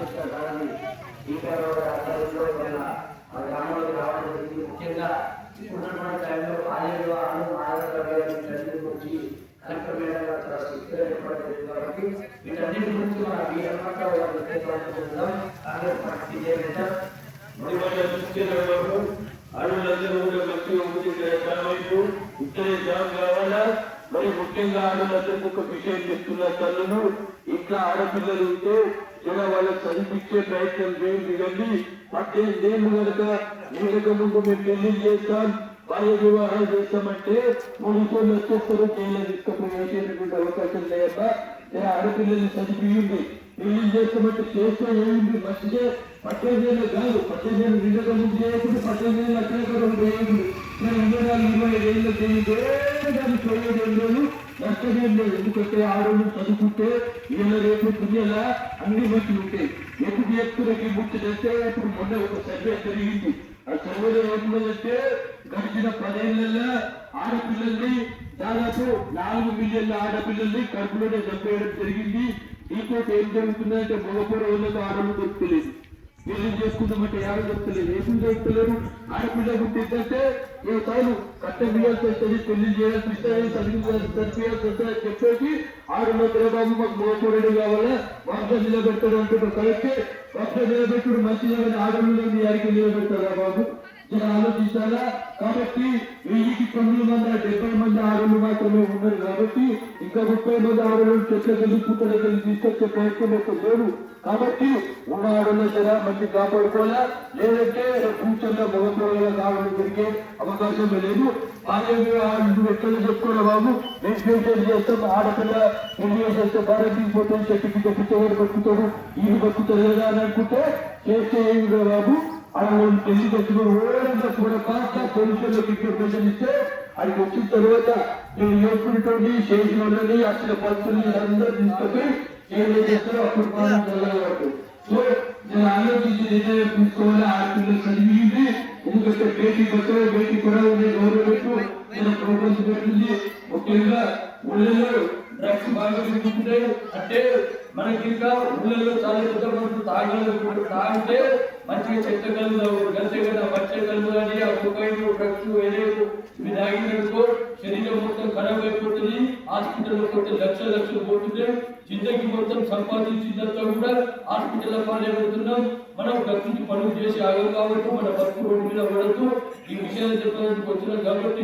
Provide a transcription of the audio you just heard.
రామకృష్ణ ఈ ఆధ్వర్యంలో రావడం జరిగింది ముఖ్యంగా టైంలో గురించి కలెక్టర్ మేడం గారు కాబట్టి వీటన్నిటి గురించి మన కాంగ్రెస్ పార్టీ కూడా మంచిగా ఇక్కడే జాబ్ కావాలా మరి ముఖ్యంగా ఆడవాళ్ళందరికీ ఒక విషయం చెప్తున్న తల్లులు ఇట్లా ఆడపిల్లలు ఉంటే ఇలా వాళ్ళకి చదివించే ప్రయత్నం చేయండి కానీ పద్దెనిమిది ఏళ్ళు కనుక నేను ముందు మేము పెళ్ళి చేస్తాం బాల్య వివాహం చేస్తామంటే మూడు కోళ్ళు వచ్చేస్తారు జైలు తీసుకపోయి అవకాశం లేక ఆడపిల్లల్ని చదివింది పెళ్ళి చేస్తామంటే చేస్తే ఏమిటి మంచిదే. పట్టేదేళ్ళు కాదు పట్టేదేళ్ళు నిండక ముందు చేయకుండా పట్టేదేళ్ళు అక్కడ చేయదు నేను ఇరవై నాలుగు ఇరవై ఐదు ఏళ్ళు దాన్ని చేయడం లేదు నష్టమేం లేదు ఎందుకంటే ఆరోగ్యం చదువుకుంటే వీళ్ళ రేపు పుణ్యాల అన్ని మంచి ఉంటాయి ఎప్పుడు చెప్తున్నకి ముక్తి చేస్తే ఇప్పుడు మొన్న ఒక సర్వే జరిగింది ఆ సర్వేలో ఏమున్నదంటే గడిచిన పదేళ్ళలో ఆడపిల్లల్ని దాదాపు నాలుగు మిలియన్ల ఆడపిల్లల్ని కడుపులోనే చంపేయడం జరిగింది ఇంకోటి ఏం జరుగుతుందంటే మగపూర వాళ్ళతో ఆడలు దొరుకుతలేదు పెళ్ళి చేసుకుందామంటే ఎవరు చెప్తలేదు. ఏం దొరుకుతలేరు ఆడపిల్ల పుట్టిందంటే ఏ తాను కట్ట బియ్యాల్సి వస్తుంది పెళ్ళి చేయాల్సి వస్తుంది చదివించాల్సి చదివియాల్సి వస్తుంది అని చెప్పేసి ఆరు మంది బాబు మాకు మగపూరుడు కావాలా? వంశం నిలబెట్టాడు అంటున్నారు కరెక్ట్ వంశం నిలబెట్టుడు మంచి ఆడపిల్ల మీ అడిగి నిలబెట్టారా బాబు? ఇలా ఆలోచించాలా? కాబట్టి వెయ్యికి తొమ్మిది వందల డెబ్బై మంది ఆరులు మాత్రమే ఉన్నారు. కాబట్టి ఇంకా ముప్పై మంది ఆడలు చెట్లకెళ్ళి పుట్టలకెళ్ళి తీసుకొచ్చే ప్రయత్నం యొక్క లేరు కాబట్టి ఉన్న ఆడల జర మంది కాపాడుకోవాలా? లేదంటే ఫ్యూచర్లో మగపిల్లలుగా కావడం జరిగే అవకాశం లేదు. బాల్య ఎక్కడ చెప్పుకోవాలి బాబు? నేను ఫ్యూచర్ చేస్తాం. ఆడపిల్ల పెళ్ళి చేస్తే భారతీయ తీసుకుంటాం చెట్టుకి చెప్పుతాడు బతుకుతాడు. ఇది బతుకుతాడు లేదా అని అనుకుంటే చేస్తే ఏమి బాబు? అడవులు పెళ్లి తెచ్చుకుని ఓడంతా కూడా కాస్త పోలీసులకు ఇన్ఫర్మేషన్ ఇస్తే అక్కడికి వచ్చిన తర్వాత నేను నేర్పుకుంటుంది చేసిన వాళ్ళని అసలు పరిస్థితులు అందరూ తీసుకొని ఏం చేస్తారో అప్పుడు పాలన జరగవచ్చు సో నేను ఆలోచించి నిర్ణయం తీసుకోవాలి ఆడపిల్లలు చదివింది ఎందుకంటే బేటీ బతులు బేటీ కూడా ఉండే గవర్నమెంట్ నేను ప్రోగ్రామ్స్ పెట్టింది ముఖ్యంగా ఊళ్ళలో డ్రగ్స్ బాగా పెరుగుతున్నాయి అంటే మనకి ఇంకా ఊళ్ళలో చాలా పెద్ద మనుషులు తాగలేదు తాగితే మంచిగా చెత్త కలుగు గంటే కదా మచ్చ కలుగు అని ఆ కొకైన్ డ్రగ్స్ వేరేపు ఇవి తాగినట్టుకో శరీరం మొత్తం ఖరాబ్ అయిపోతుంది. హాస్పిటల్లో కొట్టే లక్ష లక్షలు పోతుంటే జిందకి మొత్తం సంపాదించిందంతా కూడా హాస్పిటల్ పాలైపోతున్నాం మనం గట్టించి పనులు చేసి ఆగం కాబట్టి మన బతుకు రోడ్డు మీద పడద్దు. ఈ విషయాలు చెప్పడానికి వచ్చినాం కాబట్టి